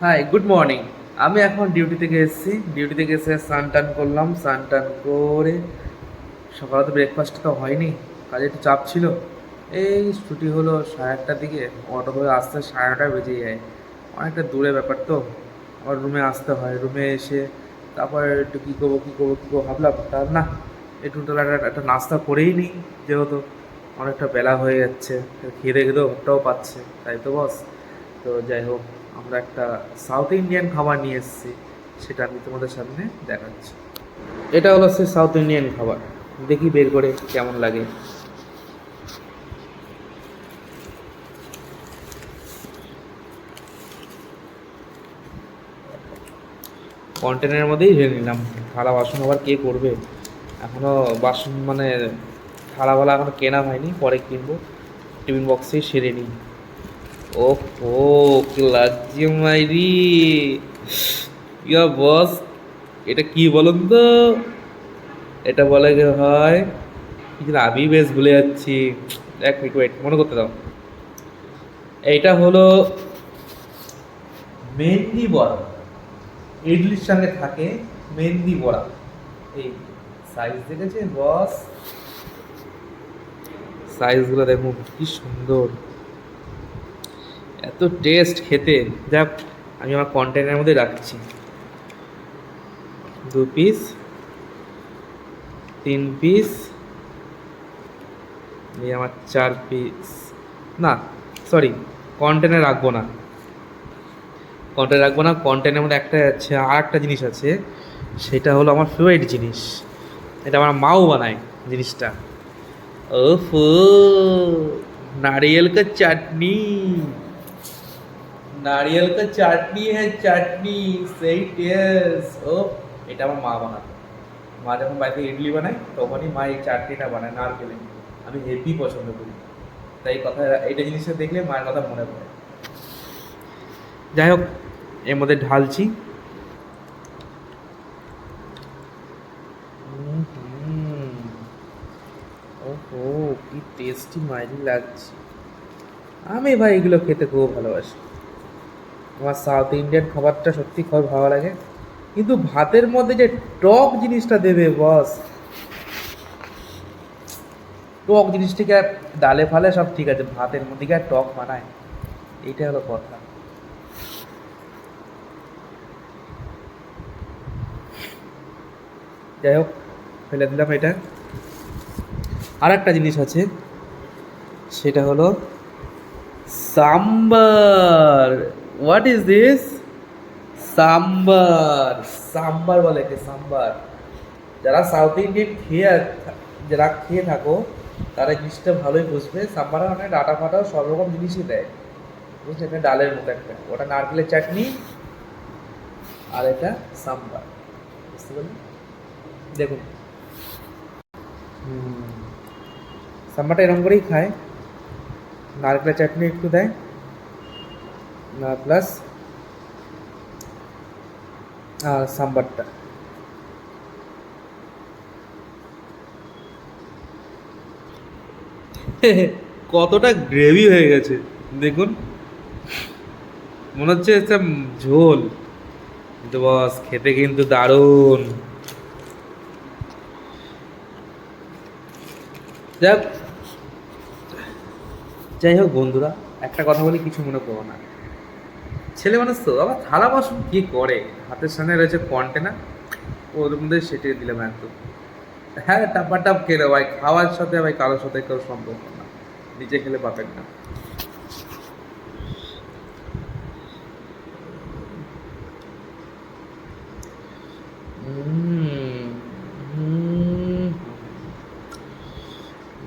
Hi good morning আমি এখন duty থেকে এসেছি। ডিউটি থেকে এসে স্নান টান করলাম। স্নান টান করে সকালে তো ব্রেকফাস্ট তো হয়নি। কাজে একটু চাপ ছিল। এই ছুটি হলো সাড়ে আটটার দিকে। অটো করে আসতে সাড়ে নটায় বেজে যায়। অনেকটা দূরে ব্যাপার তো। আবার রুমে আসতে হয়। রুমে এসে তারপর একটু কী করব কী করব কী করব ভাবলাম তার না। একটু, একটা- নাস্তা করেই নিই। যেহেতু অনেকটা বেলা হয়ে যাচ্ছে। খেয়ে দেখে তো ঘরটাও পাচ্ছে। তাই তো বস তো যাই হোক। আমরা একটা সাউথ ইন্ডিয়ান খাবার নিয়ে এসেছি, সেটা আমি তোমাদের সামনে দেখাচ্ছি। এটা হলো সে সাউথ ইন্ডিয়ান খাবার। দেখি বের করে কেমন লাগে। কন্টেনারের মধ্যেই ঢেলে নিলাম। থালা বাসন আবার কে করবে? এখনও বাসন মানে থালাওয়ালা এখনও কেনা হয়নি, পরে কিনবো। টিফিন বক্সেই সেরে নিই। ও হো কি লাগছে, মাইরি? ইয়া, বস, এটা কি বলুন তো? এটা বলে হয় কিন্তু আমি বেশ ভুলে যাচ্ছি। এক মিনিট ওয়েট মনে করতে দাও। এইটা হলো মেহেন্দি বড়া। ইডলির সঙ্গে থাকে মেহেন্দি বড়া। এই সাইজ দেখেছে বস? সাইজগুলো দেখুন, কি সুন্দর। এত টেস্ট খেতে। যাক আমি আমার কন্টেনারের মধ্যে রাখছি। দু পিস তিন পিস এই আমার চার পিস না সরি কন্টেনার রাখব না। কন্টেনার রাখব না কন্টেনের মধ্যে একটা আছে, আর একটা জিনিস আছে, সেটা হলো আমার ফেভারিট জিনিস। এটা আমার মাও বানায় জিনিসটা। ও নারিয়েল নারিয়েলকে চাটনি। नारियल का चटनी है चटनी সেই টেস্ট ও এটা আমার মা বানাতো মা যখন বাড়িতে ইডলি বানায় তখনই মা এই চাটনিটা বানায় নারকেলের আমি হেভি পছন্দ করি তাই কথা এইটা জিনিসটা দেখলে মায়ের কথা মনে পড়ে যাই হোক এর মধ্যে ঢালছি হুম হুম ওহো কি টেস্টি মাইরি লাগছে আমি ভাই এগুলো খেতে খুব ভালোবাসি আমার সাউথ ইন্ডিয়ান খাবারটা সত্যি খুব ভালো লাগে। কিন্তু ভাতের মধ্যে যে টক জিনিসটা দেবে, বস। টক জিনিসটিকে ডালে ফালে সব ঠিক আছে, ভাতের মধ্যে আর টক বানায়? এইটা হলো কথা। যাই হোক, ফেলে দিলাম এটা। আর একটা জিনিস আছে, সেটা হলো sambar. What is this sambar sambar বলে কি সাম্বার যারা সাউথ ইন্ডিয়ান খেয়ে যারা খেয়ে থাকো, তারা জিনিসটা ভালোই বুঝবে। সাম্বারে অনেক ডাটা ফাটা সব রকম জিনিসই দেয়। বুঝলে? এটা ডালের মতো একটা। ওটা নারকেলের চাটনি আর এটা সাম্বার বুঝতে পারলি? দেখুন। সাম্বারটা এরকম করেই খায়। নারকেলের চাটনি একটু দেয়। প্লাস আর সাম্বারটা কতটা গ্রেভি হয়ে গেছে, দেখুন। মনে হচ্ছে একটা ঝোল। কিন্তু বস খেতে কিন্তু দারুণ। যাক, যাই হোক বন্ধুরা, একটা কথা বলি, কিছু মনে করো না। ছেলে মানুষ তো আবার থালা বাসন কি করে? হাতের সামনে রয়েছে কন্টেনার ওর মধ্যে সেটি দিলাম একদম হ্যাঁ টাপা টাপ খেলে ভাই, খাওয়ার সাথে ভাই, কারোর সাথে কেউ সম্পর্ক না। নিজে খেলে পাবেন না।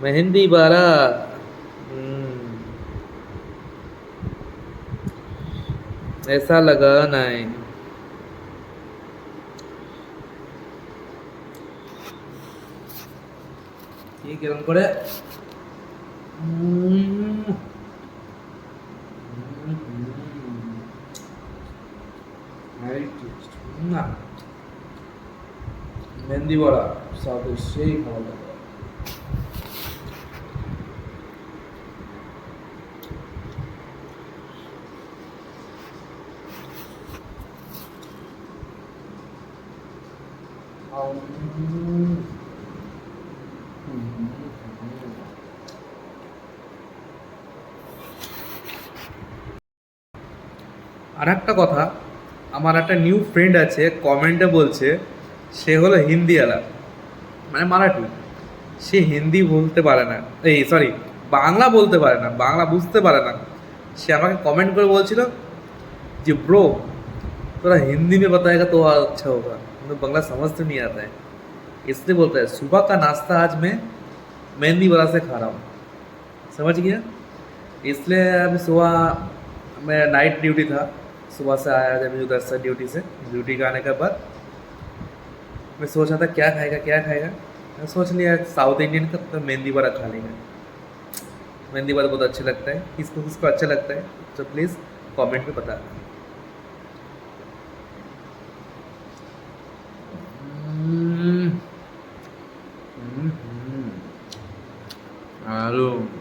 মেহেন্দি বারা ऐसा लगा नहीं কি কিরম করে উম, very tasty. না মেহেন্দি বড়া সাউথের সেই খাওয়া দাওয়া আর একটা কথা, আমার একটা নিউ ফ্রেন্ড আছে কমেন্টে বলছে, সে হলো হিন্দিওয়ালা মানে মারাঠি। সে হিন্দি বলতে পারে না, এই সরি বাংলা বলতে পারে না, বাংলা বুঝতে পারে না। সে আমাকে কমেন্ট করে বলছিল যে ব্রো তোরা হিন্দি মে বাতায়েগা তো আচ্ছা হোক मुझे बंगला समझ नहीं आता है। इसलिए बोलता है, सुबह का नाश्ता आज मैं मेहंदी वाला से खा रहा हूँ। समझ गया? इसलिए अभी सुबह मेरा नाइट ड्यूटी था। सुबह से आया जब उधर से ड्यूटी से। ड्यूटी का आने के बाद मैं सोच रहा था, क्या खाएगा क्या खाएगा? मैं सोच लिया साउथ इंडियन का तो मेहंदी वड़ा खा लेंगे। मेहंदी वड़ा बहुत अच्छा लगता है। किसको किसको अच्छा लगता है? तो प्लीज़ कमेंट में बता। belum.